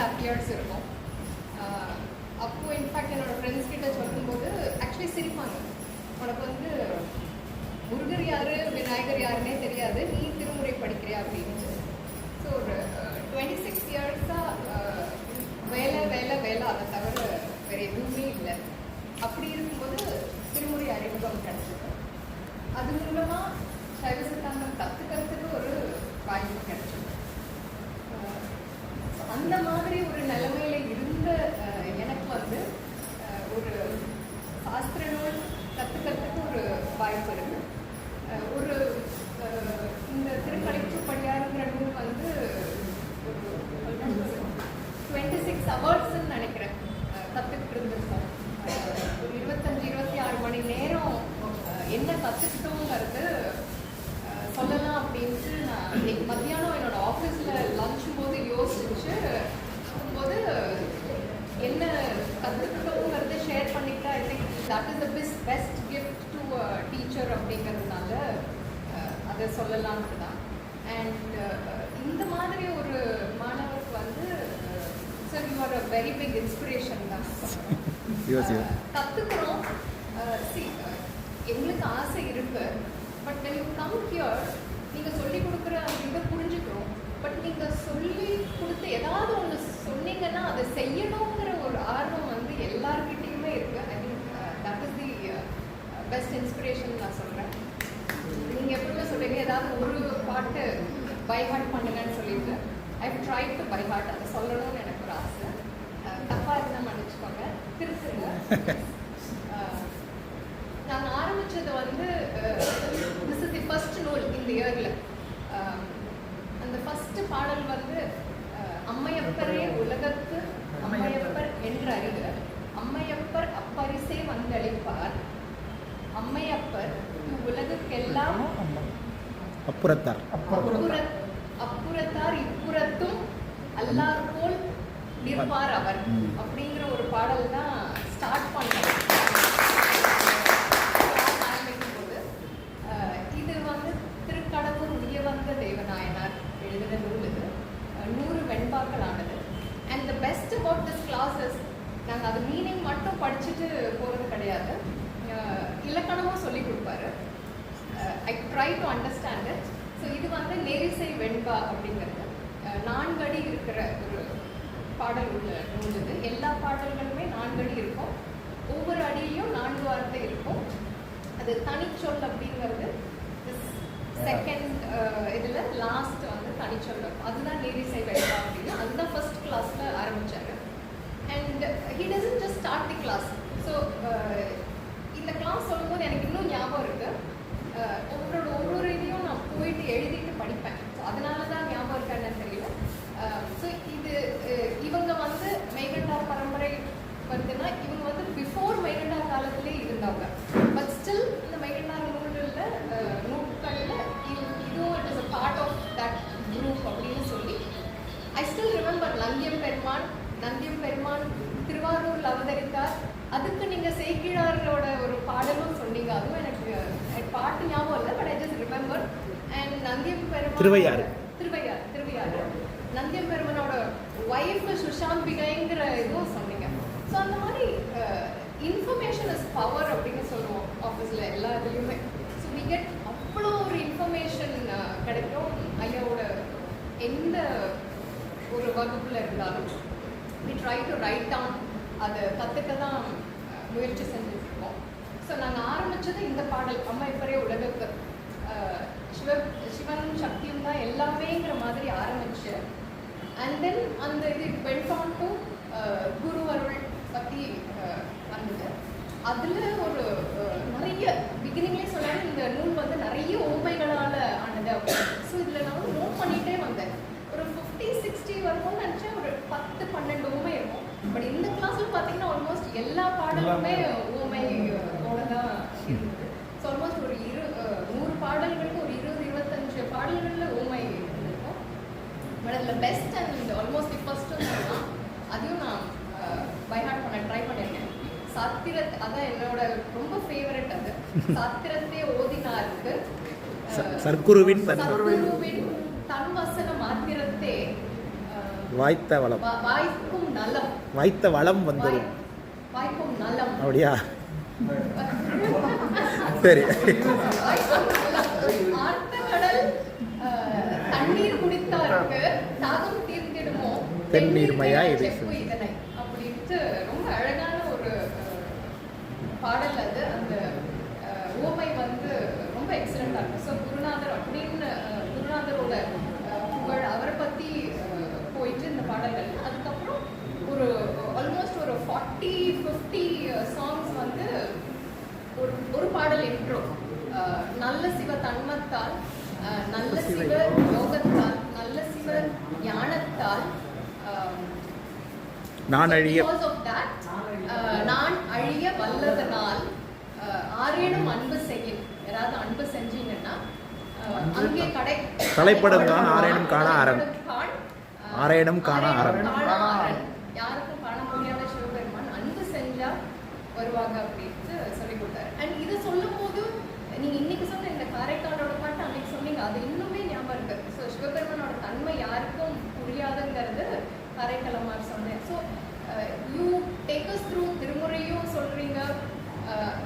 படிக்க ஆரம்பிச்சு இயர்ஸ் இருக்கும். அப்போது அப்போ இன்ஃபேக்ட் என்னோட ஃப்ரெண்ட்ஸ் கிட்ட சொல்லும்போது ஆக்சுவலி சிரிப்பாங்க. உனக்கு வந்து முருகர் யார் விநாயகர் யாருன்னே தெரியாது. நீ திருமுறை படிக்கிறியா அப்படின்னு ஸோ ஒரு டுவெண்ட்டி சிக்ஸ் இயர்ஸாக வேலை வேலை வேலை. அதை தவிர வேறு எதுவுமே இல்லை. அப்படி இருக்கும்போது திருமுறை அறிமுகம் கிடைச்சது அது மூலமாக சைவ சித்தாந்தம் கற்றுக்கிறதுக்கு ஒரு வாய்ப்பு கிடைச்சது அஹ் அந்த மாதிரி ஒரு நிலைமையில இருந்த அஹ், எனக்கு வந்து அஹ், ஒரு சாஸ்திர நூல் கற்றுக்கிறதுக்கு ஒரு வாய்ப்பு இருக்கு. ஒரு இந்த திருக்கலைப்பு பணியாருங்கிற நூல் வந்து டுவெண்ட்டி சிக்ஸ் ஹவர்ஸ்ன்னு நினைக்கிறேன். கற்றுக்கிட்டு கத்துக்கிட்டு இருந்திருக்கோம் ஒரு இருபத்தஞ்சு இருபத்தி ஆறு மணி நேரம் என்ன கற்றுக்கிட்டோங்கிறது சொல்லலாம் அப்படின்ட்டு நான் இன்னைக்கு மத்தியானம் என்னோட ஆஃபீஸில் லஞ்ச் போது யோசிச்சு போது என்ன கற்றுக்கிட்டோங்கிறத ஷேர் பண்ணிக்கிட்டா I think that is the best best சொல்லலாம்னு தான் அண்ட் இந்த மாதிரி ஒரு மாணவருக்கு வந்து sir you are a very big inspiration தான். Yes. கற்றுக்குறோம் சி எங்களுக்கு ஆசை இருக்கு. பட் you கம் ஹியர் நீங்கள் சொல்லி கொடுக்குற அந்த இதை புரிஞ்சுக்கிறோம் பட் நீங்கள் சொல்லி கொடுத்து ஏதாவது ஒன்று சொன்னீங்கன்னா அதை செய்யணுங்கிற ஒரு ஆர்வம் வந்து எல்லார்கிட்டயுமே இருக்கு I think that is the best inspiration நான் சொல்கிறேன் நீங்கள் எப்பவுமே சொல்றீங்க ஏதாவது ஒரு பாட்டு பை ஹார்ட் பண்ணுங்கன்னு சொல்லிட்டு. I try to by heart அதை சொல்லணும்னு எனக்கு ஒரு ஆசை. அஹ் தப்பா இருந்தால் மன்னிச்சுக்கோங்க. திருச்சுங்க நான் ஆரம்பிச்சது வந்து திஸ் இஸ் தி ஃபர்ஸ்ட் நூல் இந்த இயரில் அந்த ஃபர்ஸ்ட் பாடல் வந்து அம்மையப்பரே உலகத்து அம்மையப்பர் என்று அறிக அம்மையப்பர் அப்பரிசே வந்தளிப்பார். அம்மையப்பர் உலகுக்கெல்லாம் அப்புறத்தார். அப்புறத் அப்புறத்தார் இப்புறத்தும் அல்லார் போல் நிற்பார் அவர். அப்படிங்கிற ஒரு பாடல் தான் ஸ்டார்ட் பண்ணேன் இது வந்து திருக்கடவுர் உயவந்த தேவநாயனார் எழுதின நூல் இது. நூறு வெண்பாக்களானது and the best about this classes நாங்கள் அது மீனிங் மட்டும் படிச்சுட்டு போகிறது கிடையாது. அஹ், இலக்கணமும் சொல்லி கொடுப்பாரு. Try to understand it so இது வந்து நெரிசை வெண்பா அப்படிங்கிறது. நான்கடி நான்கு அடி இருக்கிற ஒரு பாடல் உள்ள நூல் இது எல்லா பாடல்களுமே நான்கு அடி இருக்கும். ஒவ்வொரு அடியிலையும் நான்கு வார்த்தை இருக்கும். அது தனிச்சொல் அப்படிங்கிறது. செகண்ட் இதில் லாஸ்ட் வந்து தனிச்சொல் இருக்கும். அதுதான் நெரிசை வெண்பா அப்படின்னு. அதுதான் ஃபர்ஸ்ட் கிளாஸில் ஆரம்பிச்சாரு. And he doesn't just start the class so இந்த கிளாஸ் சொல்லும்போது எனக்கு இன்னும் ஞாபகம் இருக்கு அஹ், ஒவ்வொரு ஒவ்வொரு இதையும் நான் போயிட்டு எழுதிட்டு படிப்பேன் ஸோ அதனால தான் ஞாபகம் இருக்கான்னு தெரியல ஸோ இது அஹ், இவங்க வந்து மெய்கண்டார் பரம்பரை வருதுன்னா இவங்க வந்து பிஃபோர் மெய்கண்டார் காலத்திலே இருந்தவங்க பட் ஸ்டில் இந்த மெய்கண்டார் நூல்களில் நூட்களில் இதுவும் it is a part of that group அப்படின்னு சொல்லி ஐ ஸ்டில் ரிமெம்பர் நந்தியம் பெருமான் நந்தியம் பெருமான் திருவாரூரில் அவதரித்தார். அதுக்கு நீங்க சேக்கிழாரோட ஒரு பாடலும் சொன்னீங்க. அதுவும் எனக்கு பாட்டு ஞாபகம் இல்லை but I just remember and Nandiyam Peruman Thiruvaiyaru. Thiruvaiyaru Thiruvaiyaru. நந்தியம் பெருமனோட ஒய்ஃப் சுஷாம்பிகைங்கிற இதுவும் சொன்னீங்க. ஸோ அந்த மாதிரி இன்ஃபர்மேஷன் இஸ் பவர் அப்படின்னு சொல்லுவோம் ஆஃபீஸில் எல்லா இதுலேயுமே. ஸோ வி கெட் அவ்வளோ ஒரு இன்ஃபர்மேஷன் கிடைக்கும். ஐயாவோட எந்த ஒரு வகுப்பில் இருந்தாலும். We try to write down அதை கற்றுக்க தான் முயற்சி செஞ்சுருக்கோம் ஸோ நாங்கள் ஆரம்பிச்சது இந்த பாடல் அம்மா இப்பரே உலகுக்கு சிவ சிவனும் சக்தியும் தான் எல்லாமேங்கிற மாதிரி ஆரம்பிச்சு. அண்ட் தென் அந்த இது வெண்ட் ஆன் டு குரு அருள் பற்றி வந்தது. அதில் ஒரு நிறைய பிகினிங்லேயே சொன்னாங்க இந்த நூல் வந்து நிறைய ஓமைகளால் ஆனது அப்படின்னு. ஸோ இதில் நான் நோட் பண்ணிட்டு சிக்ஸ்டி வரும்னு நினச்சேன் ஒரு பத்து பன்னெண்டு ஊமை இருக்கும். பட் இந்த கிளாஸில் பார்த்தீங்கன்னா ஆல்மோஸ்ட் எல்லா பாடலுமே ஊமையோட தான் இருந்தது. ஸோ ஆல்மோஸ்ட் ஒரு இரு நூறு பாடல்களுக்கு ஒரு இருபது இருபத்தஞ்சு பாடல்களில் ஊமை இருந்திருக்கும் பட் அதில் பெஸ்ட் அண்ட் ஆல்மோஸ்ட் ஃபஸ்ட்டு சொல்லலாம் அதையும் நான் பைஹார்ட் பண்ண ட்ரை பண்ணியிருக்கேன் சாத்திரத் அதான் என்னோட ரொம்ப ஃபேவரட் அது. சாத்திரத்தை ஓதினாருக்கு. ச- சர்க்குருவின் வாய்த்த வளம். வாய்த்த வளம் நலம். அப்படியா? சரி. தென்னீர்மையா இது பாடல் அது. அந்த உவமை வந்து ரொம்ப எக்ஸலண்டா இருக்கும். ஸோ குருநாதர் அப்படின்னு அஹ், குருநாதரோட அஹ், புகழ் அவரை பத்தி அஹ், போயிட்டு இந்த பாடல்கள் அதுக்கப்புறம் ஒரு ஆல்மோஸ்ட் ஃபார்ட்டி ஃபிஃப்டி சாங்ஸ் வந்து ஒரு ஒரு பாடல் இன்ட்ரோ நல்ல சிவ தன்மத்தால் அஹ், நல்ல சிவ யோகத்தால். நல்ல சிவ ஞானத்தால் அஹ், நான் அழிய uh, நான் அழிய வல்லதனால் uh, ஆரேனும் அன்பு செய்யும். யாராவது அன்பு செஞ்சீங்கன்னா uh, அங்கே கடை கலைப்படும் தான் ஆரேனும் காண uh, ஆரேனும் காண அரண். காண அரண். யாருக்கும் காண முடியாத சிவபெருமான் அன்பு செஞ்சா வருவாங்க அப்படின்ட்டு சொல்லி கொடுத்தாரு அண்ட் இதை சொல்லும் போது நீங்க இன்னைக்கு சொன்ன இந்த காரைக்காலோட பாட்டு அன்னைக்கு சொன்னீங்க அது இன்னுமே ஞாபகம் இருக்கு ஸோ சிவபெருமானோட தன்மை யாருக்கும் புரியாதுங்கிறது காரைக்காலமார் சொன்னேன் so you take us through திருமுறையும் சொல்றீங்க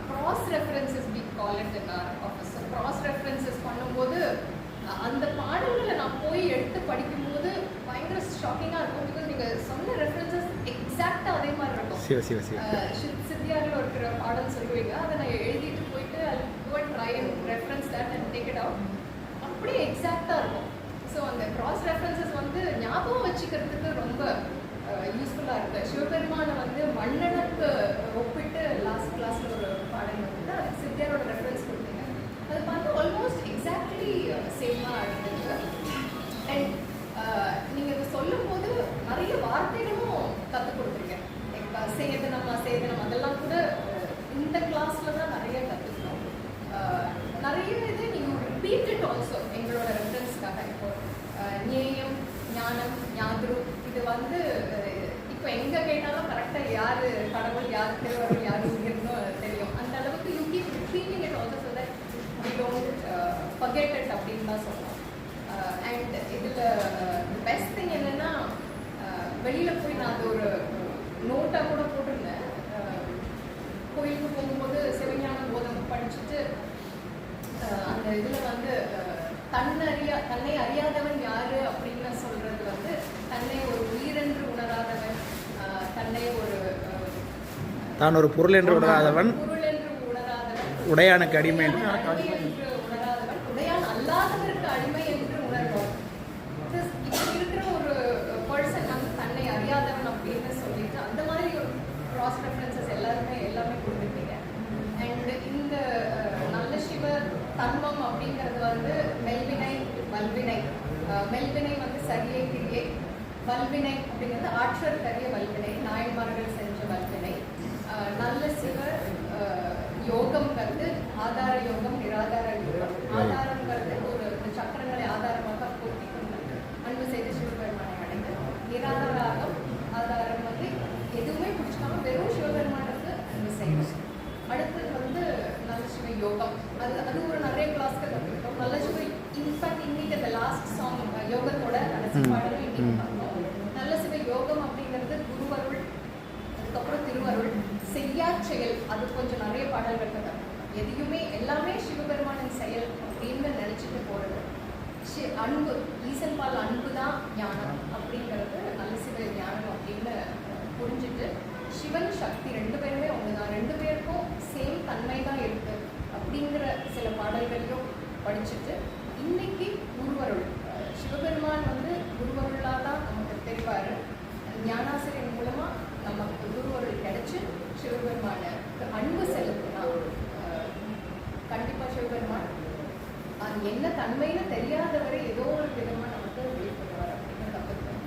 cross references we call it in our office cross references பண்ணும்போது அஹ், அந்த பாடல்களை நான் போய் எடுத்து படிக்கும்போது பயங்கர ஷாக்கிங்காக இருக்கும் பிகாஸ் நீங்கள் சொன்ன ரெஃபரன்சஸ் எக்ஸாக்டாக அதே மாதிரி இருக்கும் சிவ சிவ சிவ சித்தியாரில் இருக்கிற பாடல் சொல்லுவீங்க அதை நான் எழுதிட்டு போயிட்டு go and try reference that and take it out அப்படியே எக்ஸாக்டாக இருக்கும். ஸோ அந்த கிராஸ் ரெஃபரன்சஸ் வந்து ஞாபகம் வச்சுக்கிறதுக்கு ரொம்ப uh, யூஸ்ஃபுல்லாக இருக்குது சிவபெருமானை வந்து மன்னனுக்கு ஒப்பிட்டு லாஸ்ட் கிளாஸில் ஒரு பாடல் வந்து அதுக்கு சித்தியாரோட ரெஃபரன்ஸ் கொடுத்தீங்க. அது பார்த்து ஆல்மோஸ்ட் எக்ஸாக்ட்லி சேமாக இருந்தது அண்ட் நீங்கள் இதை சொல்லும்போது நிறைய வார்த்தைகள் நம்ம சேதனம் அதெல்லாம் கூட இந்த கிளாஸ்ல தான் நிறைய கற்றுக்கணும் நிறைய இது நீங்கள் ரிப்பீட்டட் ஆல்சோ எங்களோட ரெஃபரன்ஸ்க்காக இப்போ நேயம் ஞானம் ஞாதுரு இது வந்து இப்போ எங்கே கேட்டாலும் கரெக்டாக யார் கடவுள் யார் திருவருள் யார் உயிர்னோ தெரியும். அந்த அளவுக்கு you keep repeating it also so that we don't அப்படின்னு தான் சொல்லலாம் அண்ட் இதில் பெஸ்ட் திங் என்னென்னா வெளியில் போய் நான் அது ஒரு நோட்டாக கூட இதில் வந்து தன்னறியா தன்னை அறியாதவன் யாரு அப்படின்னு சொல்றது வந்து தன்னை ஒரு உயிரென்று உணராதவன் தன்னை ஒரு தான் ஒரு பொருள் என்று உணராதவன். உடையானுக்கு அடிமை உணராதவன். உடையான் அல்லாதவருக்கு அடிமை என்று உணர்வான் This இப்படி இருக்கிற ஒரு பர்சன் வந்து தன்னை அறியாதவன் அப்படின்னு சொல்லிட்டு அந்த மாதிரி ஒரு கிராஸ் ரெஃபரன்சஸ் எல்லாருமே எல்லாமே கொடுத்துருக்கீங்க அண்ட் இந்த அஹ், நல்ல சிவ தன்மம் அப்படிங்கிறது வந்து மெல்வினை வல்வினை அஹ், மெல்வினை வந்து சரியை கிரியை வல்வினை அப்படிங்கிறது ஆற்றல் கரிய வல்வினை நாயன்மார்கள் செஞ்ச வல்வினை. நல்ல சிவ அஹ், யோகம்ங்கிறது ஆதார யோகம் நிராதார யோகம். ஆதாரங்கிறது ஒரு இந்த சக்கரங்களை ஆதாரமாக பூர்த்தி கொண்டு அன்பு செய்து சிவபெருமானை அடைந்து நிராதாரம் ஆதாரம் வந்து எதுவுமே பிடிச்சாம வெறும் சிவபெருமானுக்கு அன்பு செய்யணும் அடுத்தது வந்து நல்ல சிவ யோகம். அது அது ஒரு நிறைய கற்றுக்கிட்டோம் நல்ல சிவ இன்ஃபேக்ட் இன்னைக்கு அந்த லாஸ்ட் சாங் யோகத்தோட கடைசி பாடலும் இன்னைக்கு நல்ல சிவ யோகம் அப்படிங்கிறது குருவருள் அதுக்கப்புறம் திருவருள் செய்யா செயல் அது கொஞ்சம் நிறைய பாடல்கள் கற்றுக்கிட்டோம் எதையுமே எல்லாமே சிவபெருமானின் செயல் அப்படின்னு நினைச்சிட்டு போறது. அன்பு ஈசன் பால் அன்பு தான் ஞானம் அப்படிங்கிறது நல்ல சிவ ஞானம் அப்படின்னு புரிஞ்சுட்டு சிவன் சக்தி ரெண்டு பேருமே ஒன்று தான் ரெண்டு பேருக்கும் சேம் தன்மை தான் இருக்கு அப்படிங்கிற சில பாடல்களையும் படிச்சுட்டு இன்னைக்கு குருவருள். சிவபெருமான் வந்து குருவருளாக தான் நமக்கு தெரிவார் ஞானாசிரியர் மூலமாக நமக்கு குருவருள் கிடைச்சி சிவபெருமானை அன்பு செலுத்தினா கண்டிப்பாக சிவபெருமான் அது என்ன தன்மைன்னு தெரியாதவரை ஏதோ ஒரு விதமாக நமக்கு வெளிப்படுவார் அப்படின்னு கற்றுக்கிறோம்